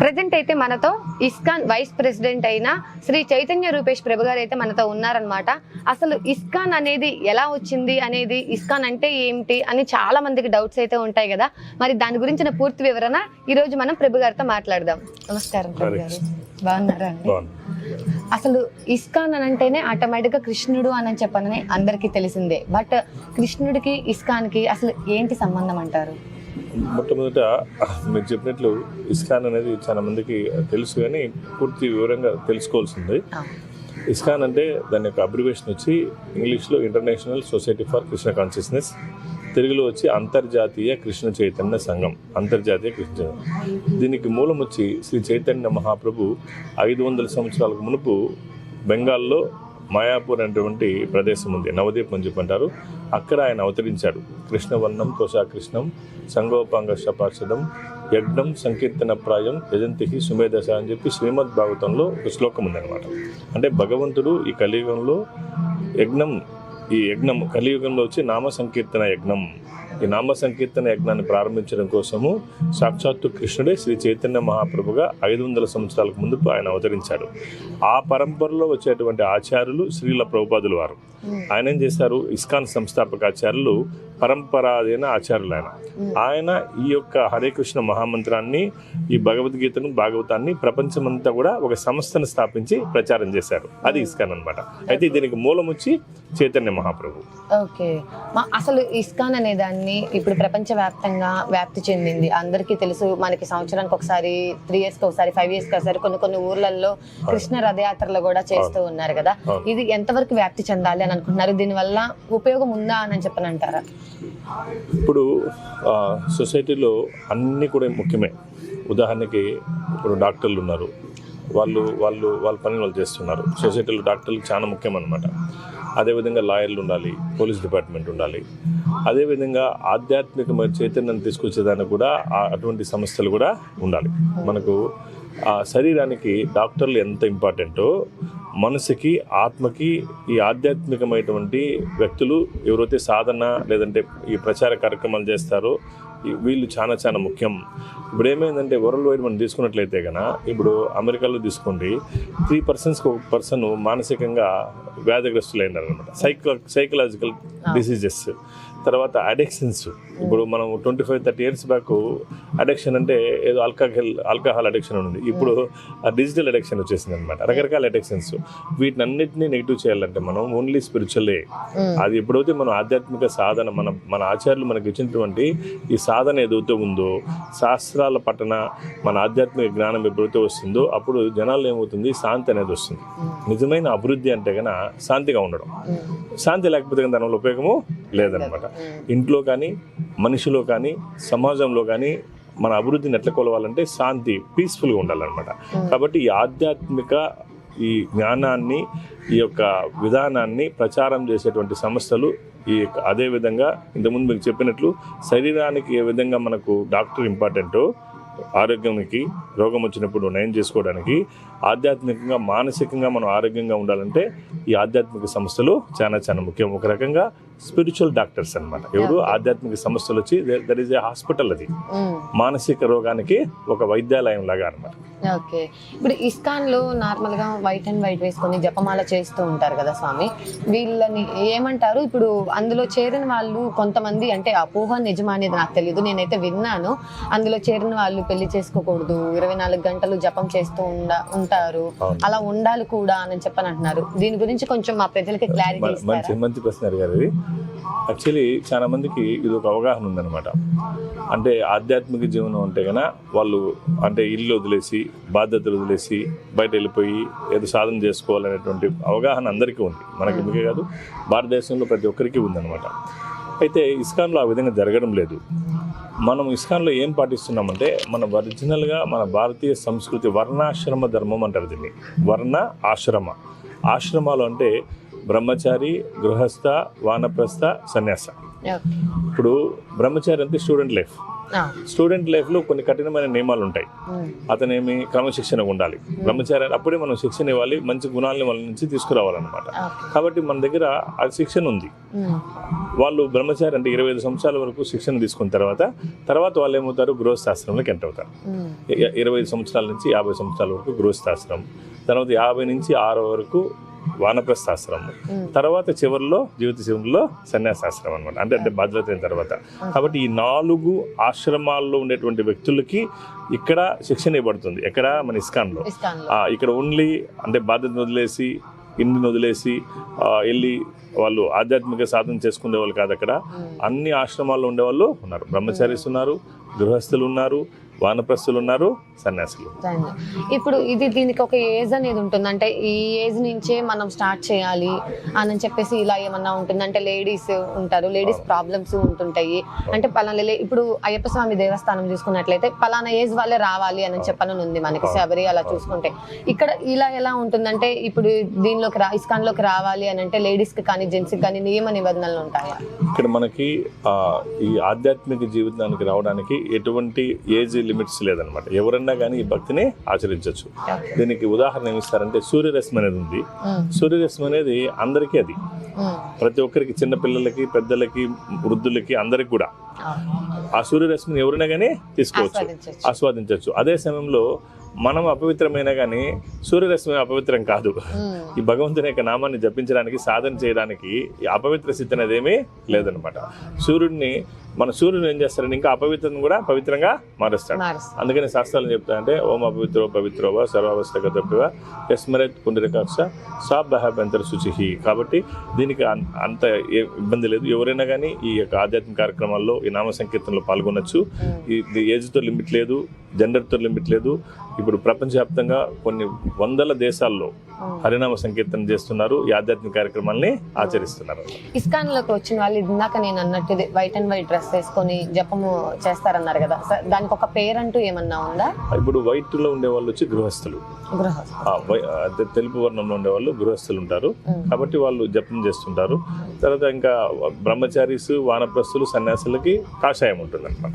Present అయితే మనతో ISKCON vice president అయిన శ్రీ చైతన్య రూపేష్ ప్రభు గారు అయితే మనతో ఉన్నారనమాట అసలు ఇస్కాన్ అనేది ఎలా వచ్చింది? అనేది ఇస్కాన్ అంటే ఏమిటి? అని చాలా మందికి డౌట్స్ అయితే ఉంటాయి కదా. మరి దాని గురించిన పూర్తి వివరణ ఈ రోజు మనం ప్రభు గారితో మాట్లాడదాం. నమస్కారం ప్రభు గారు. బాగున్నారా అండి? అసలు ఇస్కాన్ అని అంటేనే ఆటోమేటిక్గా కృష్ణుడు అని చెప్పనని అందరికీ తెలిసిందే. బట్ కృష్ణుడికి ఇస్కాన్కి అసలు ఏంటి సంబంధం అంటారు? మొట్టమొదట మీరు చెప్పినట్లు ఇస్కాన్ అనేది చాలా మందికి తెలుసు కానీ పూర్తి వివరంగా తెలుసుకోవాల్సింది. ఇస్కాన్ అంటే దాని యొక్క అబ్రివేషన్ వచ్చి ఇంగ్లీష్లో international society for Krishna consciousness తెలుగులో వచ్చి అంతర్జాతీయ కృష్ణ చైతన్య సంఘం అంతర్జాతీయ కృష్ణ దీనికి మూలం వచ్చి శ్రీ చైతన్య మహాప్రభు ఐదు వందల సంవత్సరాలకు మునుపు బెంగాల్లో మాయాపూర్ అనేటువంటి ప్రదేశం ఉంది. నవదీప్ అని చెప్పంటారు అక్కడ ఆయన అవతరించాడు. కృష్ణవర్ణం తోషా కృష్ణం సంగోపాంగ పార్షదం యజ్ఞం సంకీర్తన ప్రాయం యజంతి సుమేధశ అని చెప్పి శ్రీమద్ భాగవతంలో ఒక శ్లోకం ఉందన్నమాట. అంటే భగవంతుడు ఈ కలియుగంలో యజ్ఞం ఈ యజ్ఞం కలియుగంలో వచ్చి నామ సంకీర్తన యజ్ఞం ఈ నామ సంకీర్తన యజ్ఞాన్ని ప్రారంభించడం కోసము సాక్షాత్తు కృష్ణుడే శ్రీ చైతన్య మహాప్రభుగా ఐదు వందల సంవత్సరాలకు ముందు ఆయన అవతరించాడు. ఆ పరంపరలో వచ్చేటువంటి ఆచార్యులు శ్రీల ప్రభుపాదులు వారు. ఆయన ఏం చేశారు? ఇస్కాన్ సంస్థాపక ఆచార్యులు పరంపరాదైన ఆచార్యులు ఆయన. ఆయన ఈ యొక్క హరే కృష్ణ మహామంత్రాన్ని ఈ భగవద్గీతను భాగవతాన్ని ప్రపంచమంతా కూడా ఒక సంస్థను స్థాపించి ప్రచారం చేశారు. అది ఇస్కాన్ అన్నమాట. అయితే దీనికి మూలం వచ్చి చైతన్య మహాప్రభు. ఓకే. అసలు ఇస్కాన్ అనే దాన్ని ఇప్పుడు ప్రపంచ వ్యాప్తంగా వ్యాప్తి చెందింది. అందరికీ తెలుసు మనకి సంవత్సరానికి ఒకసారి త్రీ ఇయర్స్కి ఒకసారి ఫైవ్ ఇయర్స్కి ఒకసారి కొన్ని కొన్ని ఊర్లలో కృష్ణ రథయాత్రలు కూడా చేస్తూ ఉన్నారు కదా. ఇది ఎంతవరకు వ్యాప్తి చెందాలి అని అనుకుంటున్నారు? దీని వల్ల ఉపయోగం ఉందా అని చెప్పని అంటారా? ఇప్పుడు సొసైటీలో అన్నీ కూడా ముఖ్యమే. ఉదాహరణకి ఇప్పుడు డాక్టర్లు ఉన్నారు. వాళ్ళు వాళ్ళు వాళ్ళ పని వాళ్ళు చేస్తున్నారు. సొసైటీలో డాక్టర్లు చాలా ముఖ్యం అనమాట అదేవిధంగా లాయర్లు ఉండాలి పోలీస్ డిపార్ట్మెంట్ ఉండాలి. అదేవిధంగా ఆధ్యాత్మిక చైతన్యం చైతన్యాన్ని తీసుకొచ్చేదానికి కూడా ఆ అటువంటి సంస్థలు కూడా ఉండాలి. మనకు ఆ శరీరానికి డాక్టర్లు ఎంత ఇంపార్టెంటో మనసుకి ఆత్మకి ఈ ఆధ్యాత్మికమైనటువంటి వ్యక్తులు ఎవరైతే సాధన లేదంటే ఈ ప్రచార కార్యక్రమాలు చేస్తారో వీళ్ళు చాలా చాలా ముఖ్యం. ఇప్పుడు ఏమైందంటే వరల్డ్ వైడ్ మనం తీసుకున్నట్లయితే కనుక ఇప్పుడు అమెరికాలో తీసుకోండి త్రీ పర్సన్స్కి ఒక పర్సన్ మానసికంగా వ్యాధిగ్రస్తులు అయినారు అనమాట సైకో సైకలాజికల్ డిసీజెస్. తర్వాత అడిక్షన్స్ ఇప్పుడు మనం twenty five thirty years back addiction అంటే ఏదో ఆల్కహాల్ ఆల్కహాల్ అడిక్షన్ ఉంది. ఇప్పుడు ఆ డిజిటల్ అడిక్షన్ వచ్చేసింది అనమాట రకరకాల అడిక్షన్స్ వీటిని అన్నిటినీ నెగిటివ్ చేయాలంటే మనం ఓన్లీ స్పిరిచువలే అది ఎప్పుడైతే మనం ఆధ్యాత్మిక సాధన మన మన ఆచార్యులు మనకి ఇచ్చినటువంటి ఈ సాధన ఏదైతే ఉందో శాస్త్రాల పట్టణ మన ఆధ్యాత్మిక జ్ఞానం ఎప్పుడైతే వస్తుందో అప్పుడు జనాలు ఏమవుతుంది? శాంతి అనేది వస్తుంది. నిజమైన అభివృద్ధి అంటే కనుక శాంతిగా ఉండడం. శాంతి లేకపోతే దానివల్ల ఉపయోగము లేదనమాట ఇంట్లో కానీ మనిషిలో కానీ సమాజంలో కానీ మన అభివృద్ధిని ఎట్లా కొలవాలంటే శాంతి పీస్ఫుల్గా ఉండాలన్నమాట. కాబట్టి ఈ ఆధ్యాత్మిక ఈ జ్ఞానాన్ని ఈ యొక్క విధానాన్ని ప్రచారం చేసేటువంటి సంస్థలు ఈ యొక్క అదే విధంగా ఇంతకుముందు మీకు చెప్పినట్లు శరీరానికి ఏ విధంగా మనకు డాక్టర్ ఇంపార్టెంటో ఆరోగ్యానికి రోగం వచ్చినప్పుడు నయం చేసుకోవడానికి ఆధ్యాత్మికంగా మానసికంగా మనం ఆరోగ్యంగా ఉండాలంటే ఈ ఆధ్యాత్మిక సంస్థలు చాలా చాలా ముఖ్యం. ఒక రకంగా స్పిరిచువల్ డాక్టర్స్ అన్నమాట. ఎవరు? ఆధ్యాత్మిక సంస్థలు వచ్చి దర్ ఈజ్ ఏ హాస్పిటల్ అది. మానసిక రోగానికి ఒక వైద్యాలయం లాగా అనమాట ఓకే ఇప్పుడు ఇస్కాన్లో నార్మల్గా వైట్ అండ్ వైట్ వేసుకొని జపమాల చేస్తూ ఉంటారు కదా స్వామి? వీళ్ళని ఏమంటారు? ఇప్పుడు అందులో చేరిన వాళ్ళు కొంతమంది అంటే అపోహ నిజమా అనేది నాకు తెలియదు నేనైతే విన్నాను. అందులో చేరిన వాళ్ళు పెళ్ళి చేసుకోకూడదు ఇరవై నాలుగు గంటలు జపం చేస్తూ ఉండ ఉంటారు. అలా ఉండాలి కూడా అని చెప్పని అంటున్నారు. దీని గురించి కొంచెం మా ప్రజలకి క్లారిటీ మంచి ప్రశ్న అడిగారు యాక్చువల్లీ చాలామందికి ఇది ఒక అవగాహన ఉందన్నమాట. అంటే ఆధ్యాత్మిక జీవనం అంటే కనుక వాళ్ళు అంటే ఇల్లు వదిలేసి బాధ్యతలు వదిలేసి బయట వెళ్ళిపోయి ఏదో సాధన చేసుకోవాలనేటువంటి అవగాహన అందరికీ ఉంది. మనకి మీకే కాదు భారతదేశంలో ప్రతి ఒక్కరికి ఉందన్నమాట. అయితే ఇస్కాన్లో ఆ విధంగా జరగడం లేదు. మనం ఇస్కాన్లో ఏం పాటిస్తున్నామంటే మన ఒరిజినల్గా మన భారతీయ సంస్కృతి వర్ణాశ్రమ ధర్మం అంటారు దీన్ని. వర్ణ ఆశ్రమ. ఆశ్రమాలు అంటే బ్రహ్మచారి గృహస్థ వానప్రస్థ సన్యాస. ఇప్పుడు బ్రహ్మచారి అంటే స్టూడెంట్ లైఫ్. స్టూడెంట్ లైఫ్లో కొన్ని కఠినమైన నియమాలు ఉంటాయి ఉమ్, అతనేమి క్రమశిక్షణగా ఉండాలి. బ్రహ్మచారి అప్పుడే మనం శిక్షణ ఇవ్వాలి మంచి గుణాలని వాళ్ళ నుంచి తీసుకురావాలన్నమాట. కాబట్టి మన దగ్గర ఆ శిక్షణ ఉంది. ఉమ్, వాళ్ళు బ్రహ్మచారి అంటే ఇరవై ఐదు సంవత్సరాల వరకు శిక్షణ తీసుకున్న తర్వాత తర్వాత వాళ్ళు ఏమవుతారు? గృహస్థాశ్రమంలోకి ఎంటర్ అవుతారు. ఇరవై ఐదు సంవత్సరాల నుంచి యాభై సంవత్సరాల వరకు గృహస్థాశ్రమం. తర్వాత యాభై నుంచి ఆరో వరకు వానప్రస్థాశ్రమం. తర్వాత చివరిలో జీవిత చివరిలో సన్యాసాశ్రమం అనమాట అంటే అంటే భద్రత అయిన తర్వాత. కాబట్టి ఈ నాలుగు ఆశ్రమాల్లో ఉండేటువంటి వ్యక్తులకి ఇక్కడ శిక్షణ ఇవ్వబడుతుంది. ఎక్కడ? మన ఇస్కాన్లో. ఇస్కాన్లో ఆ, ఇక్కడ ఓన్లీ అంటే బాధ్యతను వదిలేసి ఇంటిని వదిలేసి వెళ్ళి వాళ్ళు ఆధ్యాత్మిక సాధన చేసుకునే వాళ్ళు కాదు అక్కడ. అన్ని ఆశ్రమాల్లో ఉండేవాళ్ళు ఉన్నారు. బ్రహ్మచారీస్ ఉన్నారు గృహస్థులు ఉన్నారు వానప్రస్థులు ఉన్నారు సన్యాసులు. ఇప్పుడు ఇది దీనికి ఒక ఏజ్ అనేది ఉంటుంది. అంటే ఈ ఏజ్ నుంచే మనం స్టార్ట్ చేయాలి అని చెప్పేసి ఇలా ఏమన్నా ఉంటుంది అంటే లేడీస్ ఉంటారు లేడీస్ ప్రాబ్లమ్స్ ఉంటుంటాయి. అంటే పలానా ఇప్పుడు అయ్యప్ప స్వామి దేవస్థానం చూసుకున్నట్లయితే పలానా ఏజ్ వాళ్ళే రావాలి అని చెప్పనని ఉంది మనకి శబరి అలా చూసుకుంటే. ఇక్కడ ఇలా ఎలా ఉంటుందంటే ఇప్పుడు దీనిలోకి రా ఇస్కాన్లోకి రావాలి అని అంటే లేడీస్కి కానీ జెంట్స్కి కానీ నియమ నిబంధనలు ఉంటాయా? ఇక్కడ మనకి ఆ, ఈ ఆధ్యాత్మిక జీవితానికి రావడానికి ఎటువంటి ఏజ్ లిమిట్స్ లేదనమాట ఎవరన్నా కానీ ఈ భక్తిని ఆచరించవచ్చు దీనికి ఉదాహరణ ఏమి ఇస్తారంటే సూర్యరశ్మి అనేది ఉంది. ఉమ్, సూర్యరశ్మి అనేది అందరికీ అది. ప్రతి ఒక్కరికి చిన్న పిల్లలకి పెద్దలకి వృద్ధులకి అందరికి కూడా. ఆ, ఆ సూర్యరశ్మిని ఎవరైనా కానీ తీసుకోవచ్చు. ఆస్వాదించవచ్చు అదే సమయంలో మనం అపవిత్రమైన కానీ సూర్యరశ్మి అపవిత్రం కాదు. ఈ భగవంతుని యొక్క నామాన్ని జపించడానికి సాధన చేయడానికి అపవిత్ర స్థితి అనేది ఏమీ లేదనమాట సూర్యుడిని మన సూర్యుడు ఏం చేస్తారని ఇంకా అపవిత్రం కూడా పవిత్రంగా మారుస్తాడు. అందుకని శాస్త్రాలు చెప్తాయంటే ఓం అపవిత్రో పవిత్రోవా సర్వావస్థక తప్పివా యస్మరేత్ పుండరికాక్ష సాభ్యంతర శుచి. కాబట్టి దీనికి అంత ఇబ్బంది లేదు. ఎవరైనా కానీ ఈ యొక్క ఆధ్యాత్మిక కార్యక్రమాల్లో ఈ నామ సంకీర్తనలో పాల్గొనొచ్చు ఈ ఏజ్తో లిమిట్ లేదు జెండర్తో లిమిట్ లేదు ఇప్పుడు ప్రపంచవ్యాప్తంగా కొన్ని వందల దేశాల్లో. హరినామ సంకీర్తన చేస్తున్నారు ఈ ఆధ్యాత్మిక కార్యక్రమాల్ని ఆచరిస్తున్నారు. ఇస్కాన్లోకి వచ్చిన వాళ్ళు ఇందాక నేను అన్నట్టు వైట్ అండ్ వైట్ డ్రెస్ వేసుకొని జపము చేస్తారన్నారు కదా. దానికి ఒక పేరంటూ ఏమన్నా ఉందా? ఇప్పుడు వైట్లో ఉండే వాళ్ళు వచ్చి గృహస్థులు. తెలుపు వర్ణంలో ఉండే వాళ్ళు గృహస్థులు ఉంటారు. కాబట్టి వాళ్ళు జపం చేస్తుంటారు. తర్వాత ఇంకా బ్రహ్మచారీస్ వానప్రస్థులు సన్యాసులకి కాషాయం ఉంటుంది అనమాట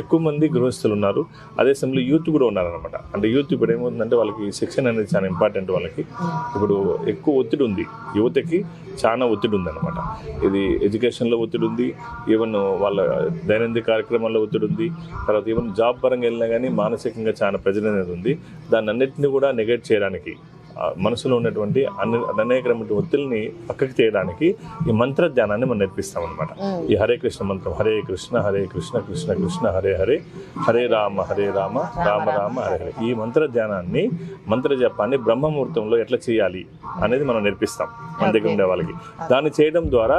ఎక్కువ మంది గృహస్థులు ఉన్నారు. అదే సమయంలో యూత్ కూడా ఉన్నారనమాట అంటే యూత్ ఇప్పుడు ఏమవుతుందంటే వాళ్ళకి శిక్షణ అనేది చాలా ఇంపార్టెంట్ వాళ్ళకి. ఇప్పుడు ఎక్కువ ఒత్తిడి ఉంది. యువతకి చాలా ఒత్తిడి ఉందన్నమాట. ఇది ఎడ్యుకేషన్లో ఒత్తిడి ఉంది. ఈవెన్ వాళ్ళ దైనందిన కార్యక్రమాల్లో ఒత్తిడి ఉంది. తర్వాత ఈవెన్ జాబ్ పరంగా వెళ్ళినా కానీ మానసికంగా చాలా ప్రెజర్ అనేది ఉంది. దాన్ని అన్నిటిని కూడా నెగెట్ చేయడానికి మనసులో ఉన్నటువంటి అన్ని ఒత్తిడిని పక్కకి తీయడానికి ఈ మంత్ర ధ్యానాన్ని మనం నేర్పిస్తాం అనమాట. ఈ హరే కృష్ణ మంత్రం హరే కృష్ణ హరే కృష్ణ కృష్ణ కృష్ణ హరే హరే హరే రామ హరే రామ రామ రామ హరే హరే ఈ మంత్ర ధ్యానాన్ని మంత్ర జపాన్ని బ్రహ్మముహూర్తంలో ఎట్లా చేయాలి అనేది మనం నేర్పిస్తాం మన దగ్గర ఉండే వాళ్ళకి. దాన్ని చేయడం ద్వారా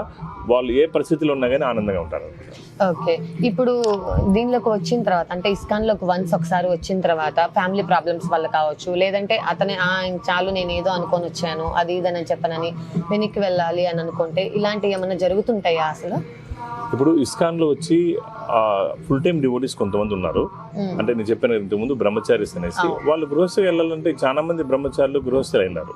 వాళ్ళు ఏ పరిస్థితిలో ఉన్నా కానీ ఆనందంగా ఉంటారు ఓకే. ఇప్పుడు దీనిలోకి వచ్చిన తర్వాత అంటే ఇస్కాన్లోకి వన్స్ ఒకసారి వచ్చిన తర్వాత ఫ్యామిలీ ప్రాబ్లమ్స్ వల్ల కావచ్చు లేదంటే అతనే ఆ చాలు నేను ఏదో అనుకొని వచ్చాను అది ఇది అని చెప్పనని వెనక్కి వెళ్ళాలి అని అనుకుంటే ఇలాంటివి ఏమైనా జరుగుతుంటాయా అసలు? ఇప్పుడు ఇస్కాన్లో వచ్చి ఫుల్ టైం డివోటీస్ కొంతమంది ఉన్నారు. అంటే నేను చెప్పిన ఇంతకుముందు బ్రహ్మచారీస్ అనేసి. వాళ్ళు గృహస్థులు వెళ్ళాలంటే చాలా మంది బ్రహ్మచారులు గృహస్థులు అయినారు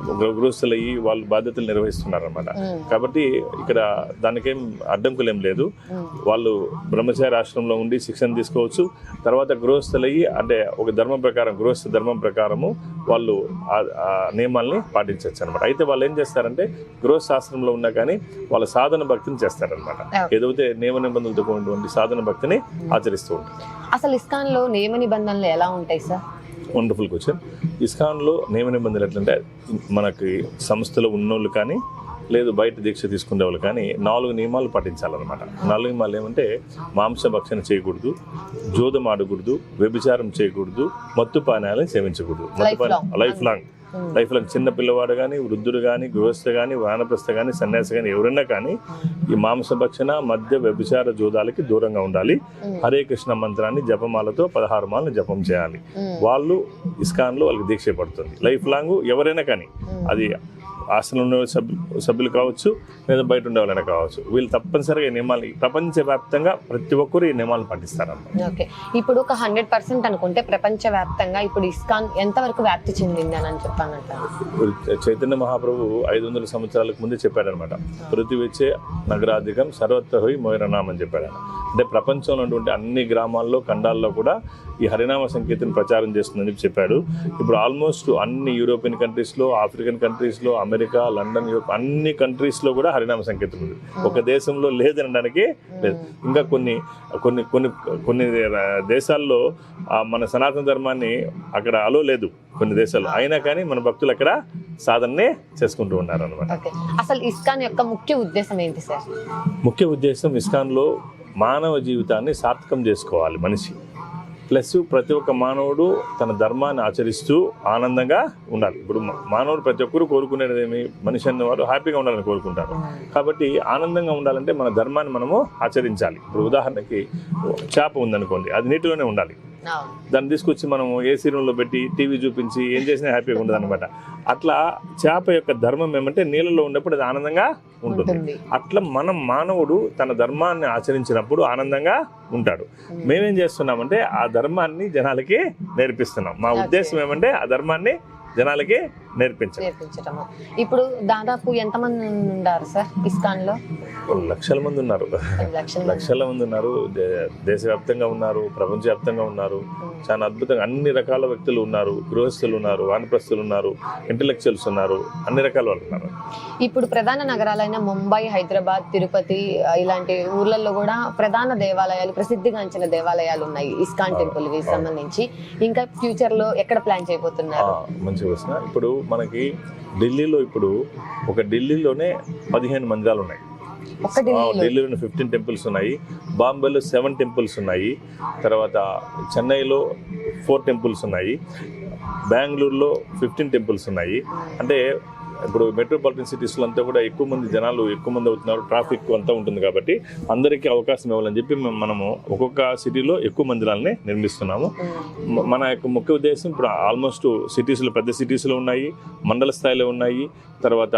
ఉమ్. గృ- గృహస్థులు అయ్యి వాళ్ళు బాధ్యతలు నిర్వహిస్తున్నారు అనమాట ఉమ్. కాబట్టి ఇక్కడ దానికేం అడ్డంకులు ఏం లేదు. వాళ్ళు బ్రహ్మచారి ఆశ్రమంలో ఉండి శిక్షణ తీసుకోవచ్చు తర్వాత గృహస్థులయ్యి అంటే ఒక ధర్మం ప్రకారం గృహస్థ ధర్మం ప్రకారము వాళ్ళు ఆ- నియమాల్ని పాటించవచ్చు అనమాట అయితే వాళ్ళు ఏం చేస్తారంటే గృహస్థాశ్రమంలో ఉన్నా కానీ వాళ్ళ సాధన భక్తిని చేస్తారనమాట. ఏదైతే నియమ నిబంధనలతో కూడినటువంటి సాధన భక్తిని ఆచరిస్తూ ఉంటారు అసలు ఇస్కాన్లో నియమ నిబంధనలు ఎలా ఉంటాయి సార్ వండర్ఫుల్ క్వశ్చన్ ఇస్కాన్లో నియమ నిబంధనలు ఎట్లంటే మనకి సంస్థలో ఉన్నోళ్ళు కానీ లేదు బయట దీక్ష తీసుకునే వాళ్ళు కానీ నాలుగు నియమాలు పాటించాలన్నమాట. నాలుగు నియమాలు ఏమంటే మాంస భక్షణ చేయకూడదు జోదం ఆడకూడదు వ్యభిచారం చేయకూడదు మత్తు పానీయాలను సేవించకూడదు. మత్తు. Life long um. Life long చిన్న పిల్లవాడు కానీ వృద్ధుడు కానీ గృహస్థ కానీ వానప్రస్థ కానీ సన్యాసి కానీ ఎవరైనా కానీ ఈ మాంస భక్షణ మధ్య వ్యభిచార జోదాలకి దూరంగా ఉండాలి. హరే కృష్ణ మంత్రాన్ని జపమాలతో పదహారు మాలను జపం చేయాలి. వాళ్ళు ఇస్కాన్లో వాళ్ళకి దీక్ష పడుతుంది లైఫ్ లాంగ్ ఎవరైనా కానీ అది ఆశ్రమంలో ఉన్న సభ్యు సభ్యులు కావచ్చు లేదా బయట ఉండే వాళ్ళైనా కావచ్చు. వీళ్ళు తప్పనిసరిగా ఈ నియమాలు ప్రపంచవ్యాప్తంగా ప్రతి ఒక్కరు ఈ నియమాలు పాటిస్తారన్నమాట. ఓకే. ఇప్పుడు ఒక హండ్రెడ్ పర్సెంట్ అనుకుంటే ప్రపంచ వ్యాప్తంగా ఇప్పుడు ఇస్కాన్ ఎంతవరకు వ్యాప్తి చెందింది అని చెప్పానంటారు చైతన్య మహాప్రభు ఐదు వందల సంవత్సరాలకు ముందే చెప్పాడనమాట పృథివీచే నగరాధికం సర్వత్ర హోయి మోయరనామం అని చెప్పాడు. అంటే ప్రపంచంలో ఉన్నటువంటి అన్ని గ్రామాల్లో ఖండాల్లో కూడా ఈ హరినామ సంకేతం ప్రచారం చేస్తుందని చెప్పి చెప్పాడు. ఇప్పుడు ఆల్మోస్ట్ అన్ని యూరోపియన్ కంట్రీస్లో ఆఫ్రికన్ కంట్రీస్లో అమెరికా అమెరికా లండన్ యూరోప్ అన్ని కంట్రీస్లో కూడా హరినామ సంకేతం ఉంది. ఒక దేశంలో లేదనడానికి లేదు. ఇంకా కొన్ని కొన్ని కొన్ని కొన్ని దేశాల్లో మన సనాతన ధర్మాన్ని అక్కడ అలో లేదు కొన్ని దేశాల్లో. అయినా కానీ మన భక్తులు అక్కడ సాధననే చేసుకుంటూ ఉన్నారు అనమాట అసలు ఇస్కాన్ యొక్క ముఖ్య ఉద్దేశం ఏంటి సార్? ముఖ్య ఉద్దేశం ఇస్కాన్లో మానవ జీవితాన్ని సార్థకం చేసుకోవాలి మనిషి. ప్లస్ ప్రతి ఒక్క మానవుడు తన ధర్మాన్ని ఆచరిస్తూ ఆనందంగా ఉండాలి. ఇప్పుడు మానవుడు ప్రతి ఒక్కరు కోరుకునేది ఏమి మనిషి అన్నవారు హ్యాపీగా ఉండాలని కోరుకుంటారు. కాబట్టి ఆనందంగా ఉండాలంటే మన ధర్మాన్ని మనము ఆచరించాలి. ఇప్పుడు ఉదాహరణకి చేప ఉందనుకోండి అది నీటిలోనే ఉండాలి. దాన్ని తీసుకొచ్చి మనం ఏసీ రూమ్లో పెట్టి టీవీ చూపించి ఏం చేసినా హ్యాపీగా ఉండదు అనమాట అట్లా చేప యొక్క ధర్మం ఏమంటే నీళ్ళలో ఉన్నప్పుడు అది ఆనందంగా ఉంటుంది. ఉంటుంది. అట్లా మనం మానవుడు తన ధర్మాన్ని ఆచరించినప్పుడు ఆనందంగా ఉంటాడు. మేమేం చేస్తున్నామంటే ఆ ధర్మాన్ని జనాలకి నేర్పిస్తున్నాం. మా ఉద్దేశం ఏమంటే ఆ ధర్మాన్ని జనాలకి నేర్పించడం. నేర్పించటము ఇప్పుడు దాదాపు ఎంతమంది ఉన్నారు సార్ ఇస్కాన్లో లక్షల మంది ఉన్నారు. లక్షల మంది. ఉన్నారు. దేశవ్యాప్తంగా ఉన్నారు ప్రపంచవ్యాప్తంగా ఉన్నారు. చాలా అద్భుతంగా అన్ని రకాల వ్యక్తులు ఉన్నారు గృహస్థులు ఉన్నారు వానప్రస్థులు ఉన్నారు ఇంటలెక్చువల్స్ ఉన్నారు. అన్ని రకాల వాళ్ళు ఉన్నారు. ఇప్పుడు ప్రధాన నగరాలైన ముంబై హైదరాబాద్ తిరుపతి ఇలాంటి ఊర్లలో కూడా ప్రధాన దేవాలయాలు ప్రసిద్ధిగాంచిన దేవాలయాలు ఉన్నాయి ఇస్కాన్ టెంపుల్ సంబంధించి. ఇంకా ఫ్యూచర్లో ఎక్కడ ప్లాన్ చేయబోతున్నారు? మంచి ప్రశ్న ఇప్పుడు మనకి ఢిల్లీలో ఇప్పుడు ఒక ఢిల్లీలోనే పదిహేను మందిరాలు ఉన్నాయి. ఢిల్లీలో. ఫిఫ్టీన్ టెంపుల్స్ ఉన్నాయి. బాంబేలో సెవెన్ టెంపుల్స్ ఉన్నాయి. తర్వాత చెన్నైలో ఫోర్ టెంపుల్స్ ఉన్నాయి. బెంగళూరులో ఫిఫ్టీన్ టెంపుల్స్ ఉన్నాయి. అంటే ఇప్పుడు మెట్రోపాలిటన్ సిటీస్లో అంతా కూడా ఎక్కువ మంది జనాలు ఎక్కువ మంది అవుతున్నారు ట్రాఫిక్ అంతా ఉంటుంది కాబట్టి అందరికీ అవకాశం ఇవ్వాలని చెప్పి మేము- మనము ఒక్కొక్క సిటీలో ఎక్కువ మందిరాలని నిర్మిస్తున్నాము. మన యొక్క ముఖ్య ఉద్దేశం ఇప్పుడు ఆల్మోస్ట్ సిటీస్లో పెద్ద సిటీస్లో ఉన్నాయి మండల స్థాయిలో ఉన్నాయి తర్వాత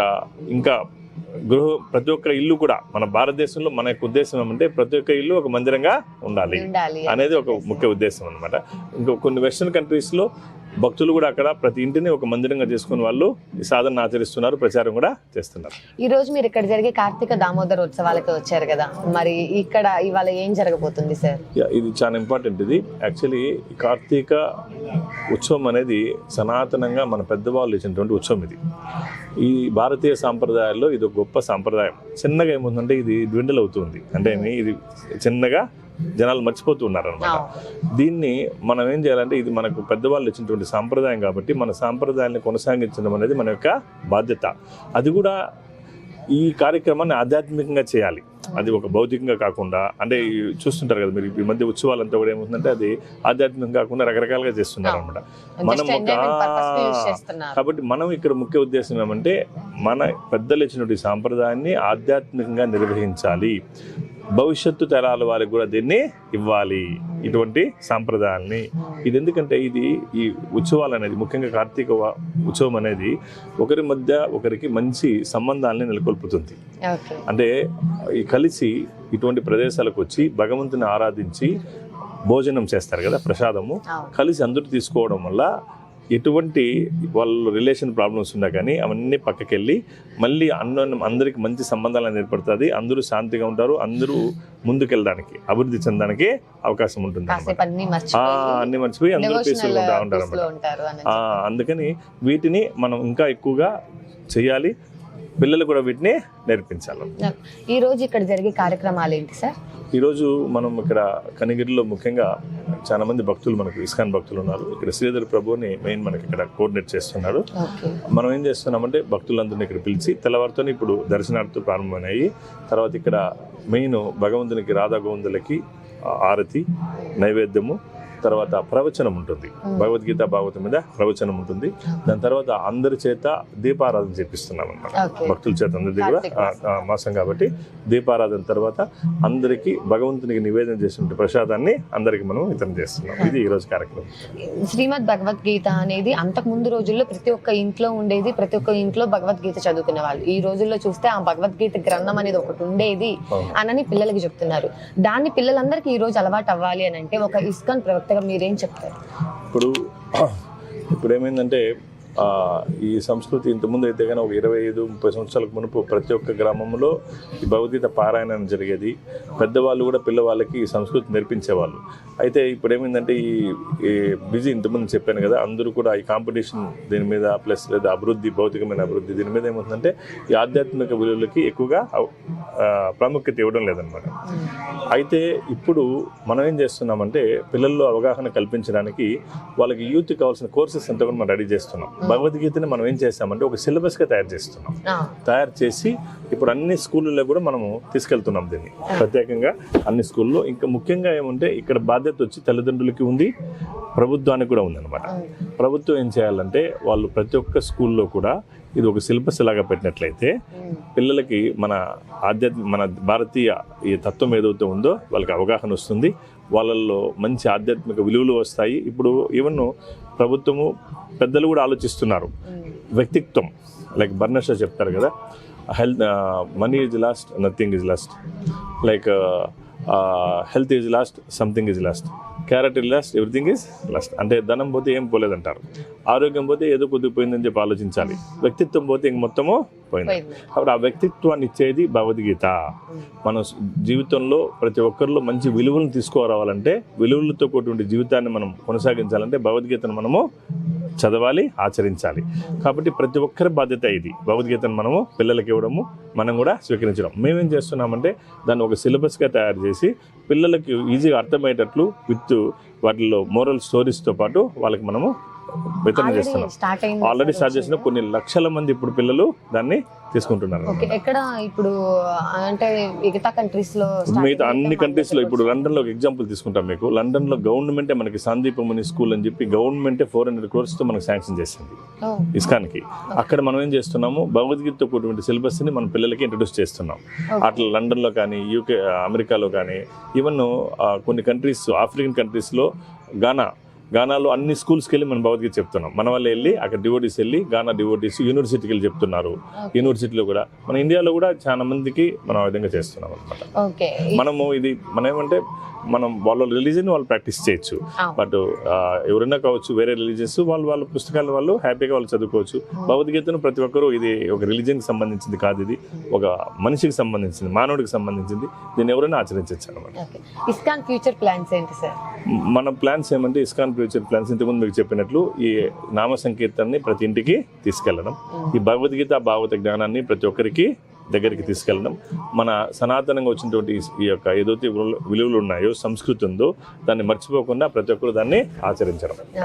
ఇంకా గృహ ప్రతి ఒక్క ఇల్లు కూడా మన భారతదేశంలో మన యొక్క ఉద్దేశం ఏమంటే ప్రతి ఒక్క ఇల్లు ఒక మందిరంగా ఉండాలి ఉండాలి అనేది ఒక ముఖ్య ఉద్దేశం అనమాట ఇంకా కొన్ని వెస్ట్రన్ కంట్రీస్లో భక్తులు కూడా అక్కడ ప్రతి ఇంటిని ఒక మందిరంగా చేసుకుని వాళ్ళు ఈ సాధన ఆచరిస్తున్నారు ప్రచారం కూడా చేస్తున్నారు. ఈ రోజు మీరు ఇక్కడ జరిగే కార్తీక దామోదర ఉత్సవాలకి వచ్చారు కదా. మరి ఇక్కడ ఇవాళ ఏం జరగబోతుంది సార్? ఇది చాలా ఇంపార్టెంట్ ఇది. యాక్చువల్లీ కార్తీక ఉత్సవం అనేది సనాతనంగా మన పెద్దవాళ్ళు ఇచ్చినటువంటి ఉత్సవం ఇది. ఈ భారతీయ సాంప్రదాయాల్లో ఇది ఒక గొప్ప సాంప్రదాయం. చిన్నగా ఏముందంటే ఇది dwindle అవుతుంది. అంటే ఇది చిన్నగా జనాలు మర్చిపోతూ ఉన్నారు అనమాట దీన్ని మనం ఏం చేయాలంటే ఇది మనకు పెద్దవాళ్ళు ఇచ్చినటువంటి సాంప్రదాయం కాబట్టి మన సాంప్రదాయాన్ని కొనసాగించడం అనేది మన యొక్క బాధ్యత. అది కూడా ఈ కార్యక్రమాన్ని ఆధ్యాత్మికంగా చేయాలి. అది ఒక భౌతికంగా కాకుండా అంటే చూస్తుంటారు కదా మీరు ఈ మధ్య ఉత్సవాలంతా కూడా ఏమవుతుందంటే అది ఆధ్యాత్మికంగా కాకుండా రకరకాలుగా చేస్తున్నారు అనమాట మనం ఒక కాబట్టి మనం ఇక్కడ ముఖ్య ఉద్దేశం ఏమంటే మన పెద్దలు ఇచ్చినటువంటి సాంప్రదాయాన్ని ఆధ్యాత్మికంగా నిర్వహించాలి. భవిష్యత్తు తరాల వారికి కూడా దీన్ని ఇవ్వాలి. ఇటువంటి సాంప్రదాయాల్ని. ఇది ఎందుకంటే ఇది ఈ ఉత్సవాలు అనేది ముఖ్యంగా కార్తీక ఉత్సవం అనేది ఒకరి మధ్య ఒకరికి మంచి సంబంధాలని నెలకొల్పుతుంది. అంటే ఈ కలిసి ఇటువంటి ప్రదేశాలకు వచ్చి భగవంతుని ఆరాధించి భోజనం చేస్తారు కదా ప్రసాదము. కలిసి అందరూ తీసుకోవడం వల్ల ఎటువంటి వాళ్ళ రిలేషన్ ప్రాబ్లమ్స్ ఉన్నా కానీ అవన్నీ పక్కకెళ్ళి మళ్ళీ అన్న అందరికి మంచి సంబంధాలను ఏర్పడుతుంది. అందరూ శాంతిగా ఉంటారు. అందరూ ముందుకెళ్ళడానికి అభివృద్ధి చెందడానికి అవకాశం ఉంటుంది అన్ని మర్చిపోయి అందరూ పీస్ఫుల్గా ఉంటా ఉంటారు లో ఉంటారు అని ఆ, అందుకని వీటిని మనం ఇంకా ఎక్కువగా చేయాలి. పిల్లలు కూడా వీటిని నేర్పించాలి. ఈ రోజు ఇక్కడ జరిగే కార్యక్రమాలు ఏంటి సార్? ఈరోజు మనం ఇక్కడ కనిగిరిలో ముఖ్యంగా చాలా మంది భక్తులు మనకు ఇస్కాన్ భక్తులు ఉన్నారు. ఇక్కడ శ్రీధర్ ప్రభుని మెయిన్ మనకి ఇక్కడ కోఆర్డినేట్ చేస్తున్నాడు మనం ఏం చేస్తున్నామంటే భక్తులందరినీ ఇక్కడ పిలిచి తెల్లవారితో ఇప్పుడు దర్శనార్థులు ప్రారంభమైనాయి తర్వాత ఇక్కడ మెయిన్ భగవంతునికి రాధా గోవిందులకి ఆరతి నైవేద్యము తర్వాత ప్రవచనం ఉంటుంది. భగవద్గీత భాగవతం మీద ప్రవచనం ఉంటుంది. దాని తర్వాత అందరి చేత దీపారాధన చేపిస్తున్నాం అన్నమాట ఓకే. భక్తుల చేత అందరిది కూడా ఆ, మాసం. కాబట్టి దీపారాధన తర్వాత అందరికీ భగవంతునికి నివేదన చేసిన ప్రసాదాన్ని అందరికి మనం వితరణ చేస్తున్నాం. ఇది ఈ రోజు కార్యక్రమం. శ్రీమద్ భగవద్గీత అనేది అంతకు ముందు రోజుల్లో ప్రతి ఒక్క ఇంట్లో ఉండేది ప్రతి ఒక్క ఇంట్లో భగవద్గీత చదువుకునే వాళ్ళు. ఈ రోజుల్లో చూస్తే ఆ భగవద్గీత గ్రంథం అనేది ఒకటి ఉండేది. అనని పిల్లలకి చెప్తున్నారు. దాన్ని పిల్లలందరికీ ఈ రోజు అలవాటు అవ్వాలి అని అంటే ఒక ఇస్కాన్ ప్రవక్తగా మీరేం చెప్తారు? ఇప్పుడు ఇప్పుడు ఏమైందంటే ఈ సంస్కృతి ఇంతకుముందు అయితే కానీ ఒక ఇరవై ఐదు ముప్పై సంవత్సరాలకు మునుపు ప్రతి ఒక్క గ్రామంలో ఈ భగవద్గీత పారాయణం జరిగేది. పెద్దవాళ్ళు కూడా పిల్లవాళ్ళకి ఈ సంస్కృతి నేర్పించేవాళ్ళు. అయితే ఇప్పుడు ఏమైందంటే ఈ ఈ బిజీ ఇంతకుముందు చెప్పాను కదా అందరూ కూడా ఈ కాంపిటీషన్ దీని మీద ప్లస్ లేదా అభివృద్ధి భౌతికమైన అభివృద్ధి దీని మీద ఏమవుతుందంటే ఈ ఆధ్యాత్మిక విలువలకి ఎక్కువగా ప్రాముఖ్యత ఇవ్వడం లేదనమాట అయితే ఇప్పుడు మనం ఏం చేస్తున్నామంటే పిల్లల్లో అవగాహన కల్పించడానికి వాళ్ళకి యూత్ కావాల్సిన కోర్సెస్ అంతా కూడా మనం రెడీ చేస్తున్నాం. భగవద్గీతని మనం ఏం చేస్తామంటే ఒక సిలబస్గా తయారు చేస్తున్నాం. తయారు చేసి ఇప్పుడు అన్ని స్కూళ్ళలో కూడా మనము తీసుకెళ్తున్నాం దీన్ని. ప్రత్యేకంగా అన్ని స్కూల్లో ఇంకా ముఖ్యంగా ఏమంటే ఇక్కడ బాధ్యత వచ్చి తల్లిదండ్రులకి ఉంది ప్రభుత్వానికి కూడా ఉందన్నమాట. ప్రభుత్వం ఏం చేయాలంటే వాళ్ళు ప్రతి ఒక్క స్కూల్లో కూడా ఇది ఒక సిలబస్ లాగా పెట్టినట్లయితే పిల్లలకి మన ఆధ్యాత్మిక మన భారతీయ ఈ తత్వం ఏదైతే ఉందో వాళ్ళకి అవగాహన వస్తుంది. వాళ్ళల్లో మంచి ఆధ్యాత్మిక విలువలు వస్తాయి. ఇప్పుడు ఈవెన్ ప్రభుత్వము పెద్దలు కూడా ఆలోచిస్తున్నారు. వ్యక్తిత్వం లైక్ బర్నషా చెప్తారు కదా health money is lost nothing is lost like health is lost something is lost carrot lost everything is lost అంటే ధనం పోతే ఏం పోలేదంటారు. ఆరోగ్యం పోతే ఏదో కొద్దిగా పోయిందని చెప్పి ఆలోచించాలి. వ్యక్తిత్వం పోతే ఇంక మొత్తము పోయింది. కాబట్టి ఆ వ్యక్తిత్వాన్ని ఇచ్చేది భగవద్గీత. మన జీవితంలో ప్రతి ఒక్కరిలో మంచి విలువలను తీసుకురావాలంటే విలువలతో కూడిన జీవితాన్ని మనం కొనసాగించాలంటే భగవద్గీతను మనము చదవాలి ఆచరించాలి. కాబట్టి ప్రతి ఒక్కరి బాధ్యత ఇది. భగవద్గీతను మనము పిల్లలకి ఇవ్వడము మనం కూడా స్వీకరించడం. మేమేం చేస్తున్నామంటే దాన్ని ఒక సిలబస్గా తయారు చేసి పిల్లలకి ఈజీగా అర్థమయ్యేటట్లు విత్ వాటిల్లో మోరల్ స్టోరీస్తో పాటు వాళ్ళకి మనము వితరణ చేస్తున్నాం. ఆల్రెడీ స్టార్ట్ చేసిన? కొన్ని లక్షల మంది ఇప్పుడు పిల్లలు దాన్ని తీసుకుంటున్నారు. ఓకే ఎక్కడ ఇప్పుడు అంటే మిగతా కంట్రీస్లో మిగతా అన్ని కంట్రీస్లో ఇప్పుడు లండన్లో ఒక ఎగ్జాంపుల్ తీసుకుంటాం మీకు. లండన్లో గవర్నమెంటే మనకి సందీపముని స్కూల్ అని చెప్పి గవర్నమెంటే ఫోర్ హండ్రెడ్ క్రోర్స్తో మనకి శాంక్షన్ చేసింది. ఓ, ఇస్కాన్కి అక్కడ మనం ఏం చేస్తున్నాము? భగవద్గీతతో కూడిన సిలబస్ని మన పిల్లలకి ఇంట్రొడ్యూస్ చేస్తున్నాం. అట్లా లండన్లో కానీ యూకే అమెరికాలో కానీ ఈవెన్ కొన్ని కంట్రీస్ ఆఫ్రికన్ కంట్రీస్లో గానా గానాలో అన్ని స్కూల్స్కి వెళ్ళి మనం భగవద్గీత చెప్తున్నాం. మన వాళ్ళు వెళ్ళి అక్కడ డివోటీస్ వెళ్ళి గానా డివోటీస్ యూనివర్సిటీకి వెళ్ళి చెప్తున్నారు. యూనివర్సిటీలో కూడా మన ఇండియాలో కూడా చాలా మందికి మనం ఆ విధంగా చేస్తున్నాం అనమాట మనము ఇది మనం ఏమంటే మనం వాళ్ళ రిలీజన్ వాళ్ళు ప్రాక్టీస్ చేయొచ్చు. బట్ ఎవరైనా కావచ్చు వేరే రిలీజియన్స్ వాళ్ళు వాళ్ళ పుస్తకాలు వాళ్ళు హ్యాపీగా వాళ్ళు చదువుకోవచ్చు. భగవద్గీతను ప్రతి ఒక్కరూ ఇది ఒక రిలీజన్కి సంబంధించింది కాదు ఇది. ఒక మనిషికి సంబంధించింది మానవుడికి సంబంధించింది. దీన్ని ఎవరైనా ఆచరించవచ్చు అనమాట ఇస్కాన్ ఫ్యూచర్ ప్లాన్స్ ఏంటి సార్? మన ప్లాన్స్ ఏమంటే ఇస్కాన్ ఫ్యూచర్ ప్లాన్స్ ఇంతకుముందు మీకు చెప్పినట్లు ఈ నామ సంకీర్తనని ప్రతి ఇంటికి తీసుకెళ్ళడం ఈ భగవద్గీత భాగవత జ్ఞానాన్ని ప్రతి ఒక్కరికి దగ్గరికి తీసుకెళ్ళడం. మన సనాతనంగా వచ్చినటువంటి ఈ- యొక్క ఏదైతే విలువలు- ఉన్నాయో సంస్కృతి ఉందో దాన్ని మర్చిపోకుండా ప్రతి ఒక్కరు దాన్ని ఆచరించడం.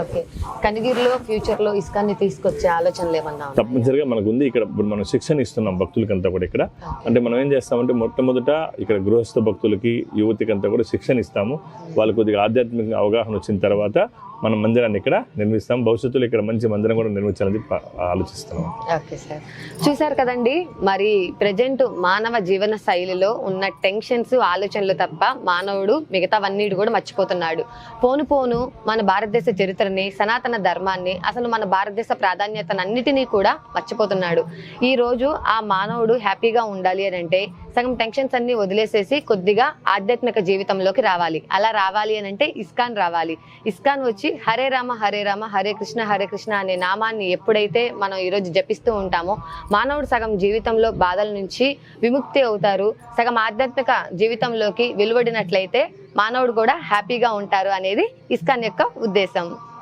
కనిగిరిలో ఫ్యూచర్లో ఇస్కాన్ని తీసుకొచ్చే ఆలోచనలు ఏమన్నా ఉన్నాయా? తప్పనిసరిగా మనకు ఉంది ఇక్కడ ఇప్పుడు మనం శిక్షణ ఇస్తున్నాం భక్తులకంతా కూడా ఇక్కడ. అంటే మనం ఏం చేస్తామంటే మొట్టమొదట ఇక్కడ గృహస్థ భక్తులకి యువతికి అంతా కూడా శిక్షణ ఇస్తాము. వాళ్ళు కొద్దిగా ఆధ్యాత్మిక అవగాహన వచ్చిన తర్వాత మనం మందిరాన్ని ఇక్కడ నిర్మిస్తాం. భవిష్యత్తులో ఇక్కడ మంచి మందిరం కూడా నిర్మించాలని ఆలోచిస్తున్నాం. Okay sir. చూశారు కదండి మరి ప్రజెంట్ మానవ జీవన శైలిలో ఉన్న టెన్షన్స్ ఆలోచనలు తప్ప మానవుడు మిగతావన్నిటి కూడా మర్చిపోతున్నాడు. పోను పోను మన భారతదేశ చరిత్రని సనాతన ధర్మాన్ని అసలు మన భారతదేశ ప్రాధాన్యతనన్నిటినీ కూడా మర్చిపోతున్నాడు. ఈ రోజు ఆ మానవుడు హ్యాపీగా ఉండాలి అని అంటే సగం టెన్షన్స్ అన్ని వదిలేసేసి కొద్దిగా ఆధ్యాత్మిక జీవితంలోకి రావాలి. అలా రావాలి అని అంటే ఇస్కాన్ రావాలి. ఇస్కాన్ వచ్చి హరే రామ హరే రామ హరే కృష్ణ హరే కృష్ణ అనే నామాన్ని ఎప్పుడైతే మనం ఈరోజు జపిస్తూ ఉంటామో మానవుడు సగం జీవితంలో బాధల నుంచి విముక్తి అవుతారు. సగం ఆధ్యాత్మిక జీవితంలోకి వెలువడినట్లయితే మానవుడు కూడా హ్యాపీగా ఉంటారు అనేది ఇస్కాన్ యొక్క ఉద్దేశం.